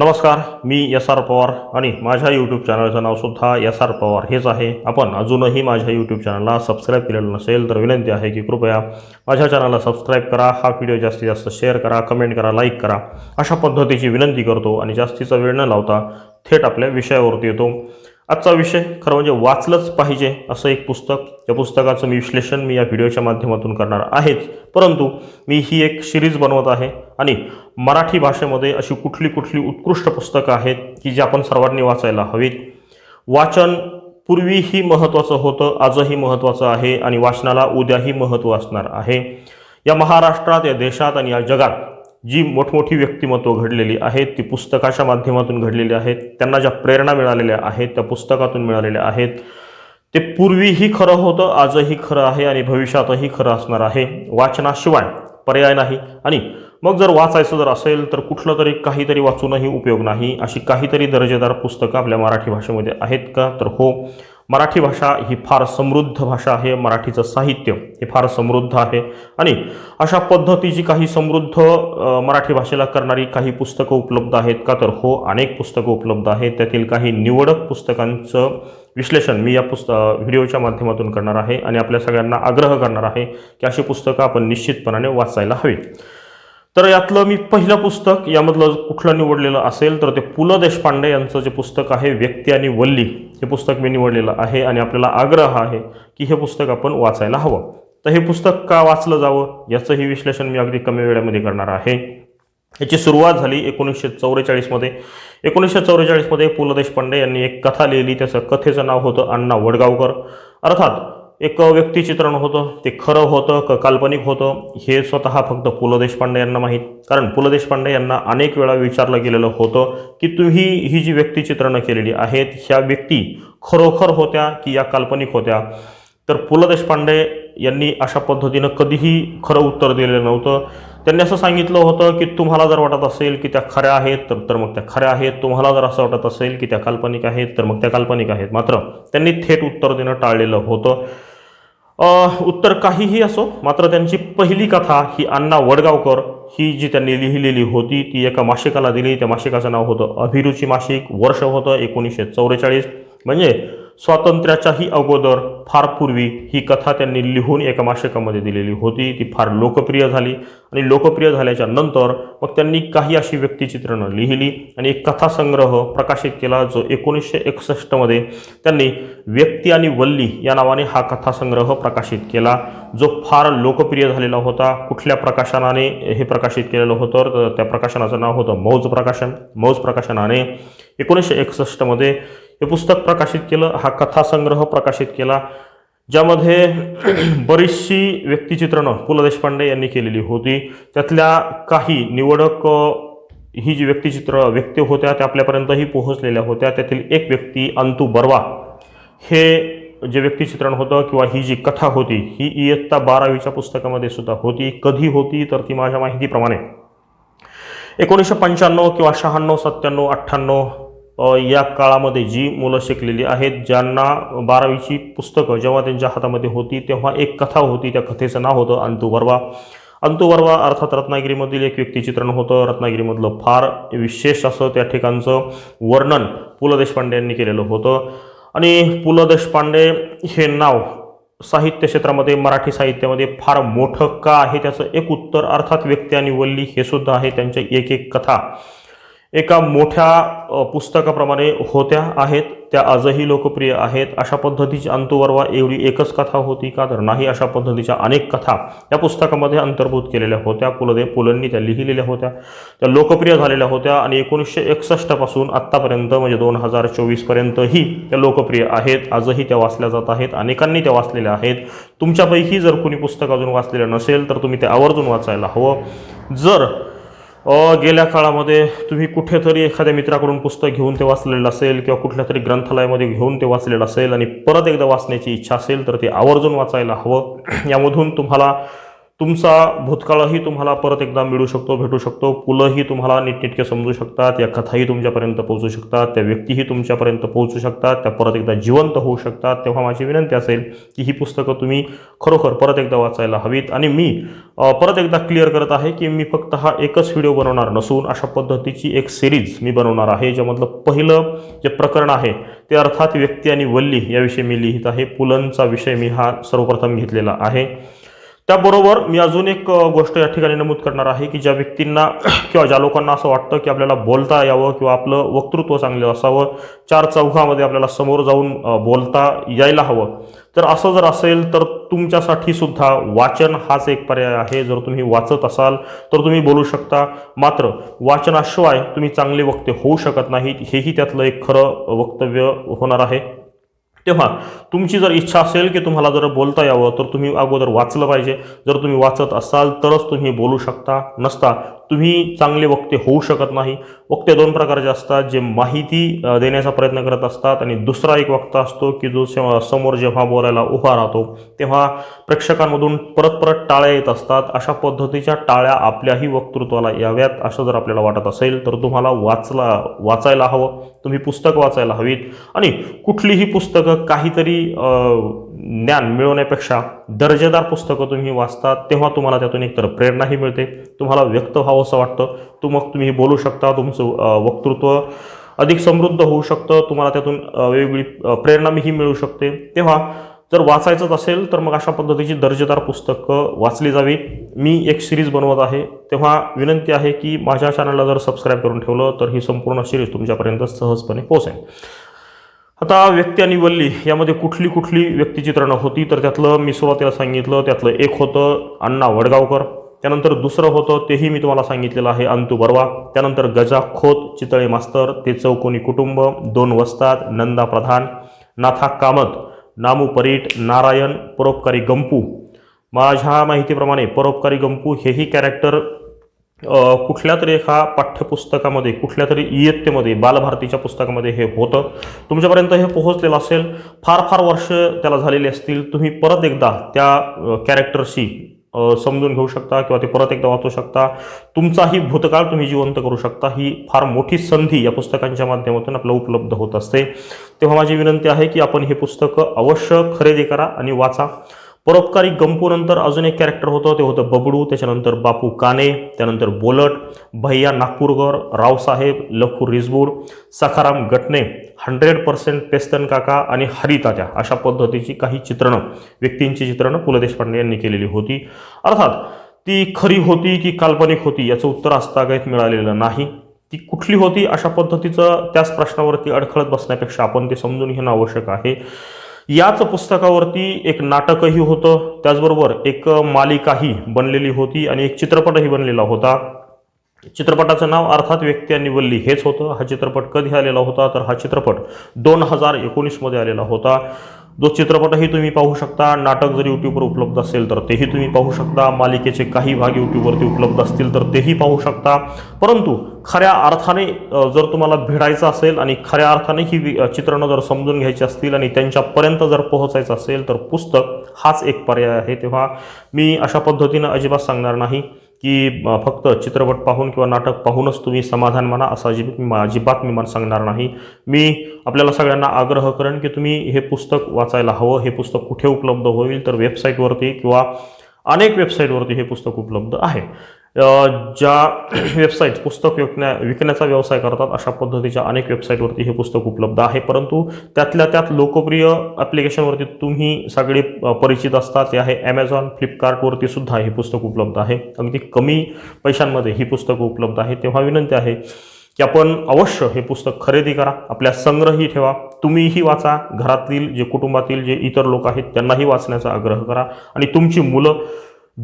नमस्कार मी S R Pawar आणि माझ्या यूट्यूब चॅनलचं नावसुद्धा एस आर पवार हेच आहे. आपण अजूनही माझ्या यूट्यूब चॅनलला सबस्क्राईब केलेलं नसेल तर विनंती आहे की कृपया माझ्या चॅनलला सबस्क्राईब करा हा व्हिडिओ जास्तीत जास्त शेअर करा कमेंट करा लाईक करा. अशा पद्धतीची विनंती करतो आणि जास्तीचा वेळ न लावता थेट आपल्या विषयावरती येतो. आजचा विषय खरं म्हणजे वाचलंच पाहिजे असं एक पुस्तक. या पुस्तकाचं मी विश्लेषण मी या व्हिडिओच्या माध्यमातून करणार आहेच. परंतु मी ही एक सिरीज बनवत आहे आणि मराठी भाषेमध्ये अशी कुठली कुठली उत्कृष्ट पुस्तकं आहेत की जी आपण सर्वांनी वाचायला हवीत. वाचन पूर्वीही महत्त्वाचं होतं आजही महत्त्वाचं आहे आणि वाचनाला उद्याही महत्त्व असणार आहे. या महाराष्ट्रात या देशात आणि या जगात जी मोठमोठी व्यक्तिमत्व घडलेली आहेत ती पुस्तकाच्या माध्यमातून घडलेली आहेत त्यांना ज्या प्रेरणा मिळालेल्या आहेत त्या पुस्तकातून मिळालेल्या आहेत ते पूर्वीही खरं होतं आजही खरं आहे आणि भविष्यातही खरं असणार आहे. वाचनाशिवाय पर्याय नाही. आणि मग जर वाचायचं जर असेल तर कुठलं तरी काहीतरी वाचूनही उपयोग नाही. अशी काहीतरी दर्जेदार पुस्तकं आपल्या मराठी भाषेमध्ये आहेत का? तर हो मराठी भाषा ही फार समृद्ध भाषा आहे मराठीचं साहित्य हे फार समृद्ध आहे आणि अशा पद्धतीची काही समृद्ध मराठी भाषेला करणारी काही पुस्तकं उपलब्ध आहेत का? तर हो अनेक पुस्तकं उपलब्ध आहेत. त्यातील काही निवडक पुस्तकांचं विश्लेषण मी या पुस्त व्हिडिओच्या माध्यमातून करणार आहे आणि आपल्या सगळ्यांना आग्रह करणार आहे की अशी पुस्तकं आपण निश्चितपणाने वाचायला हवी तर यातलं मी पहिलं पुस्तक यामधलं कुठलं निवडलेलं असेल तर ते पु ल देशपांडे यांचं जे पुस्तक आहे व्यक्ती आणि वल्ली हे पुस्तक मी निवडलेलं आहे आणि आपल्याला आग्रह आहे की हे पुस्तक आपण वाचायला हवं. तर हे पुस्तक का वाचलं जावं याचंही विश्लेषण मी अगदी कमी वेळामध्ये करणार आहे. याची सुरुवात झाली एकोणीसशे चौवेचाळीसमध्ये एकोणीसशे चौवेचाळीसमध्ये पु ल देशपांडे यांनी एक कथा लिहिली त्याचं कथेचं नाव होतं अण्णा वडगावकर. अर्थात एक व्यक्तिचित्रण होतं ते खरं होतं क काल्पनिक होतं हे स्वतः फक्त पु ल देशपांडे यांना माहीत. कारण पु ल देशपांडे यांना अनेक वेळा विचारलं गेलेलं होतं की तुम्ही ही जी व्यक्तिचित्रणं केलेली आहेत ह्या व्यक्ती खरोखर होत्या की या काल्पनिक होत्या? तर पु ल देशपांडे यांनी अशा पद्धतीनं कधीही खरं उत्तर दिलेलं नव्हतं. त्यांनी असं सांगितलं होतं की तुम्हाला जर वाटत असेल की त्या खऱ्या आहेत तर तर मग त्या खऱ्या आहेत. तुम्हाला जर असं वाटत असेल की त्या काल्पनिक आहेत तर मग त्या काल्पनिक आहेत. मात्र त्यांनी थेट उत्तर देणं टाळलेलं होतं. उत्तर काहीही असो मात्र त्यांची पहिली कथा ही अण्णा वडगावकर ही जी त्यांनी लिहिलेली होती ती एका मासिकाला दिली. त्या मासिकाचं नाव होतं अभिरुची मासिक. वर्ष होतं एकोणीसशे चौवेचाळीस. म्हणजे स्वातंत्र्याच्याही अगोदर फार पूर्वी ही कथा त्यांनी लिहून एका मासिकामध्ये दिलेली होती. ती फार लोकप्रिय झाली आणि लोकप्रिय झाल्याच्यानंतर मग त्यांनी काही अशी व्यक्तिचित्रणं लिहिली आणि एक कथासंग्रह प्रकाशित केला जो एकोणीसशे एकसष्टमध्ये त्यांनी व्यक्ती आणि वल्ली या नावाने हा कथासंग्रह प्रकाशित केला जो फार लोकप्रिय झालेला होता. कुठल्या प्रकाशनाने हे प्रकाशित केलेलं होतं? तर त्या प्रकाशनाचं नाव होतं मौज प्रकाशन. मौज प्रकाशनाने एकोणीसशे एकसष्टमध्ये हे पुस्तक प्रकाशित केलं हा कथासंग्रह प्रकाशित केला ज्यामध्ये बरीचशी व्यक्तिचित्रणं पु ल देशपांडे यांनी केलेली होती. त्यातल्या काही निवडक ही जी व्यक्तिचित्र व्यक्ती होत्या त्या आपल्यापर्यंतही पोहोचलेल्या होत्या. त्यातील एक व्यक्ती अंतू बर्वा हे जे व्यक्तिचित्रण होतं किंवा ही जी कथा होती ही इयत्ता बारावीच्या पुस्तकामध्ये सुद्धा होती. कधी होती तर ती माझ्या माहितीप्रमाणे एकोणीसशे पंच्याण्णव किंवा शहाण्णव सत्त्याण्णव अठ्ठ्याण्णव या काळामध्ये जी मुलं शिकलेली आहेत ज्यांना बारावीची पुस्तकं जेव्हा त्यांच्या हातामध्ये होती तेव्हा एक कथा होती त्या कथेचं नाव होतं अंतू बर्वा अंतू बर्वा अर्थात रत्नागिरीमधील एक व्यक्तिचित्रण होतं. रत्नागिरीमधलं फार विशेष असं त्या ठिकाणचं वर्णन पु ल देशपांडे यांनी केलेलं होतं. आणि पु ल देशपांडे हे नाव साहित्य क्षेत्रामध्ये मराठी साहित्यामध्ये फार मोठं का आहे? त्याचं एक उत्तर अर्थात व्यक्ती आणि वल्ली हे सुद्धा आहे. त्यांच्या एक एक कथा एका मोठ्या पुस्तकाप्रमाणे होत्या आहेत. त्या आजही लोकप्रिय आहेत. अशा पद्धतीची अंतुवर्वा एवढी एकच कथा होती का तर नाही. अशा पद्धतीच्या अनेक कथा या पुस्तकामध्ये अंतर्भूत केलेल्या होत्या. पुलदे पुलंनी त्या लिहिलेल्या होत्या. त्या लोकप्रिय झालेल्या होत्या आणि एकोणीसशे एकसष्टपासून आत्तापर्यंत म्हणजे दोन हजार चोवीसपर्यंतही त्या लोकप्रिय आहेत. आजही त्या वाचल्या जात आहेत. अनेकांनी त्या वाचलेल्या आहेत. तुमच्यापैकी जर कोणी पुस्तक अजून वाचलेलं नसेल तर तुम्ही ते आवर्जून वाचायला हवं. जर गेल्या काळामध्ये तुम्ही कुठेतरी एखाद्या मित्राकडून पुस्तक घेऊन ते वाचलेलं असेल किंवा कुठल्या तरी ग्रंथालयामध्ये घेऊन ते वाचलेलं असेल आणि परत एकदा वाचण्याची इच्छा असेल तर ते आवर्जून वाचायला हवं. यामधून तुम्हाला तुमचा भूतकाळही तुम्हाला परत एकदा मिळू शकतो भेटू शकतो. पुलंही तुम्हाला नीटनेटके समजू शकतात. या कथाही तुमच्यापर्यंत पोहोचू शकतात. त्या व्यक्तीही तुमच्यापर्यंत पोहोचू शकतात. त्या परत एकदा जिवंत होऊ शकतात. तेव्हा माझी विनंती असेल की ही पुस्तकं तुम्ही खरोखर परत एकदा वाचायला हवीत. आणि मी परत एकदा क्लिअर करत आहे की मी फक्त हा एकच व्हिडिओ बनवणार नसून अशा पद्धतीची एक सिरीज मी बनवणार आहे ज्यामधलं पहिलं जे प्रकरण आहे ते अर्थात व्यक्ती आणि वल्ली याविषयी मी लिहित आहे. पुलंचा विषय मी हा सर्वप्रथम घेतलेला आहे. त्याबरोबर मी अजून एक गोष्ट या ठिकाणी नमूद करणार आहे की ज्या व्यक्तींना किंवा ज्या लोकांना असं वाटतं की आपल्याला बोलता यावं किंवा आपलं वक्तृत्व चांगलं असावं चार चौघामध्ये आपल्याला समोर जाऊन बोलता यायला हवं. तर असं जर असेल तर तुमच्यासाठी सुद्धा वाचन हाच एक पर्याय आहे. जर तुम्ही वाचत असाल तर तुम्ही बोलू शकता. मात्र वाचनाशिवाय तुम्ही चांगले वक्ते होऊ शकत नाहीत हेही त्यातलं एक खरं वक्तव्य होणार आहे. तेव्हा तुमची जर इच्छा असेल की तुम्हाला जर बोलता यावं तर तुम्ही अगोदर वाचलं पाहिजे. जर तुम्ही वाचत असाल तरच तुम्ही बोलू शकता नसता. तुम्ही चांगले वक्ते होऊ शकत नाही. वक्ते दोन प्रकारचे असतात जे माहिती देण्याचा प्रयत्न करत असतात आणि दुसरा एक वक्ता असतो की जो समोर जेव्हा बोलायला उभा राहतो तेव्हा प्रेक्षकांमधून परत परत टाळ्या येत असतात. अशा पद्धतीच्या टाळ्या आपल्याही वक्तृत्वाला याव्यात असं जर आपल्याला वाटत असेल तर तुम्हाला वाचला वाचायला हवं. तुम्ही पुस्तक वाचायला हवीत. आणि कुठलीही पुस्तकं काहीतरी ज्ञान मिळवण्यापेक्षा दर्जेदार पुस्तकं तुम्ही वाचता तेव्हा तुम्हाला त्यातून एकतर प्रेरणाही मिळते तुम्हाला व्यक्त व्हावं असं वाटतं. तू मग तुम्ही बोलू शकता तुमचं वक्तृत्व अधिक समृद्ध होऊ शकतं तुम्हाला त्यातून वेगवेगळी प्रेरणाही मिळू शकते. तेव्हा जर वाचायचंच असेल तर मग अशा पद्धतीची दर्जेदार पुस्तकं वाचली जावी. मी एक सिरीज बनवत आहे. तेव्हा विनंती आहे की माझ्या चॅनलला जर सबस्क्राईब करून ठेवलं तर ही संपूर्ण सिरीज तुमच्यापर्यंत सहजपणे पोहोचेल. आता व्यक्ती आणि वल्ली यामध्ये कुठली कुठली व्यक्तिचित्रणं होती? तर त्यातलं मी सुरुवातीला सांगितलं त्यातलं एक होतं अण्णा वडगावकर. त्यानंतर दुसरं होतं तेही मी तुम्हाला सांगितलेलं आहे अंतू बर्वा. त्यानंतर गजा खोत चितळे मास्तर ते चौकोनी कुटुंब दोन वस्ताद नंदा प्रधान नाथा कामत नामू परीट नारायण परोपकारी गंपू. माझ्या माहितीप्रमाणे परोपकारी गंपू हेही कॅरेक्टर कुठल्या तरी एका पाठ्यपुस्तकामध्ये कुठल्या तरी इयत्तेमध्ये बालभारतीच्या पुस्तकामध्ये हे होतं. तुमच्यापर्यंत हे पोहोचलेलं असेल. फार फार वर्ष त्याला झालेली असतील. तुम्ही परत एकदा त्या कॅरेक्टरशी समजून घेऊ शकता किंवा ते परत एकदा वाचू शकता. तुमचाही भूतकाळ तुम्ही जिवंत करू शकता. ही फार मोठी संधी या पुस्तकांच्या माध्यमातून आपल्याला उपलब्ध होत असते. तेव्हा माझी विनंती आहे की आपण हे पुस्तकं अवश्य खरेदी करा आणि वाचा. परोपकारी गंपूनंतर अजून एक कॅरेक्टर होतं ते होतं बबडू त्याच्यानंतर बापू काने त्यानंतर बोलट भैया नागपूरकर रावसाहेब लखू रिजबूड सखाराम गटणे हंड्रेड पर्सेंट पेस्तन काका आणि हरितात्या अशा पद्धतीची काही चित्रणं व्यक्तींची चित्रणं पु ल देशपांडे यांनी केलेली होती. अर्थात ती खरी होती की काल्पनिक होती याचं उत्तर आजतागायत मिळालेलं नाही. ती कुठली होती अशा पद्धतीचं त्याच प्रश्नावरती अडखळत बसण्यापेक्षा आपण ते समजून घेणं आवश्यक आहे. याच पुस्तकावरती एक नाटकही होतं. त्याचबरोबर एक मालिकाही बनलेली होती आणि एक चित्रपटही बनलेला होता. चित्रपटाचं नाव अर्थात व्यक्ती आणि वल्ली हेच होतं. हा चित्रपट कधी आलेला होता? तर हा चित्रपट दोन हजार एकोणीसमध्ये आलेला होता. जो चित्रपटही तुम्ही पाहू शकता नाटक जर यूट्यूबवर उपलब्ध असेल तर तेही तुम्ही पाहू शकता. मालिकेचे काही भाग यूट्यूबवरती उपलब्ध असतील तर तेही पाहू शकता. परंतु खऱ्या अर्थाने जर तुम्हाला भिडायचं असेल आणि खऱ्या अर्थाने ही चित्रणं जर समजून घ्यायची असतील आणि त्यांच्यापर्यंत जर पोहोचायचं असेल तर पुस्तक हाच एक पर्याय आहे. तेव्हा मी अशा पद्धतीनं अजिबात सांगणार नाही. की फक्त चित्रपट पाहून किंवा नाटक पाहूनच तुम्ही समाधान माना असं अजिबात मी अजिबात मी मला सांगणार नाही. मी आपल्याला सगळ्यांना आग्रह करेन की तुम्ही हे पुस्तक वाचायला हवं हे पुस्तक कुठे उपलब्ध होईल तर वेबसाईटवरती किंवा अनेक वेबसाईटवरती हे पुस्तक उपलब्ध आहे. ज्या वेबसाईट पुस्तक विकण्या विकण्याचा व्यवसाय करतात अशा पद्धतीच्या अनेक वेबसाईटवरती हे पुस्तक उपलब्ध आहे. परंतु त्यातल्या त्यात लोकप्रिय ॲप्लिकेशनवरती तुम्ही सगळे परिचित असता. ते आहे ॲमेझॉन फ्लिपकार्टवरती सुद्धा हे पुस्तक उपलब्ध आहे. अगदी कमी पैशांमध्ये ही पुस्तकं उपलब्ध आहे तेव्हा विनंती आहे की आपण अवश्य हे पुस्तक खरेदी करा. आपल्या संग्रही ठेवा. तुम्हीही वाचा. घरातील जे कुटुंबातील जे इतर लोक आहेत त्यांनाही वाचण्याचा आग्रह करा. आणि तुमची मुलं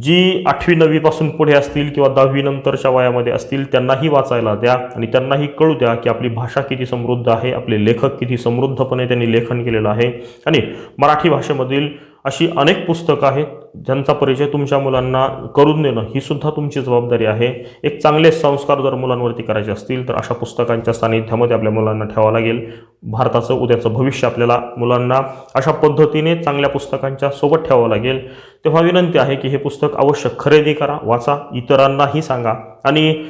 जी आठवी नववीपासून पुढे असतील किंवा दहावीनंतरच्या वयामध्ये असतील त्यांनाही वाचायला द्या आणि त्यांनाही कळू द्या की आपली भाषा किती समृद्ध आहे आपले लेखक किती समृद्धपणे त्यांनी लेखन केलेलं आहे. आणि मराठी भाषेमधील अशी अनेक पुस्तकं आहेत ज्यांचा परिचय तुमच्या मुलांना करून देणं ही सुद्धा तुमची जबाबदारी आहे. एक चांगले संस्कार जर मुलांवरती करायचे असतील तर अशा पुस्तकांच्या सानिध्यामध्ये आपल्या मुलांना ठेवावं लागेल. भारताचं उद्याचं भविष्य आपल्याला मुलांना अशा पद्धतीने चांगल्या पुस्तकांच्या सोबत ठेवावं लागेल. तेव्हा विनंती आहे की हे पुस्तक अवश्य खरेदी करा वाचा इतरांनाही सांगा. आणि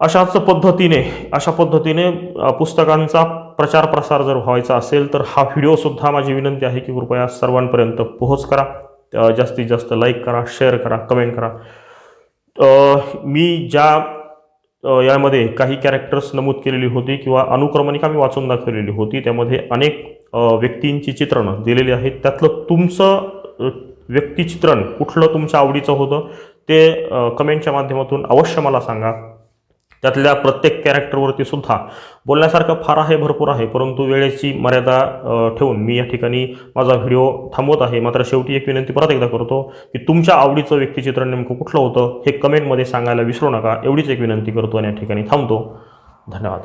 अशाच पद्धतीने अशा पद्धतीने पुस्तकांचा प्रचार प्रसार जर व्हायचा असेल तर हा व्हिडिओसुद्धा माझी विनंती आहे की कृपया सर्वांपर्यंत पोहोच करा. जास्तीत जास्त लाईक करा शेअर करा कमेंट करा. मी ज्या यामध्ये काही कॅरेक्टर्स नमूद केलेली होती किंवा अनुक्रमणिका मी वाचून दाखवलेली होती त्यामध्ये अनेक व्यक्तींची चित्रणं दिलेली आहेत. त्यातलं तुमचं व्यक्तिचित्रण कुठलं तुमच्या आवडीचं होतं ते कमेंटच्या माध्यमातून अवश्य मला सांगा. त्यातल्या प्रत्येक कॅरेक्टरवरती सुद्धा बोलण्यासारखं फार आहे भरपूर आहे. परंतु वेळेची मर्यादा ठेवून मी या ठिकाणी माझा व्हिडिओ थांबवत आहे. मात्र शेवटी एक विनंती परत एकदा करतो की तुमच्या आवडीचं व्यक्तिचित्रण नेमकं कुठलं होतं हे कमेंटमध्ये सांगायला विसरू नका. एवढीच एक विनंती करतो आणि या ठिकाणी थांबतो. धन्यवाद.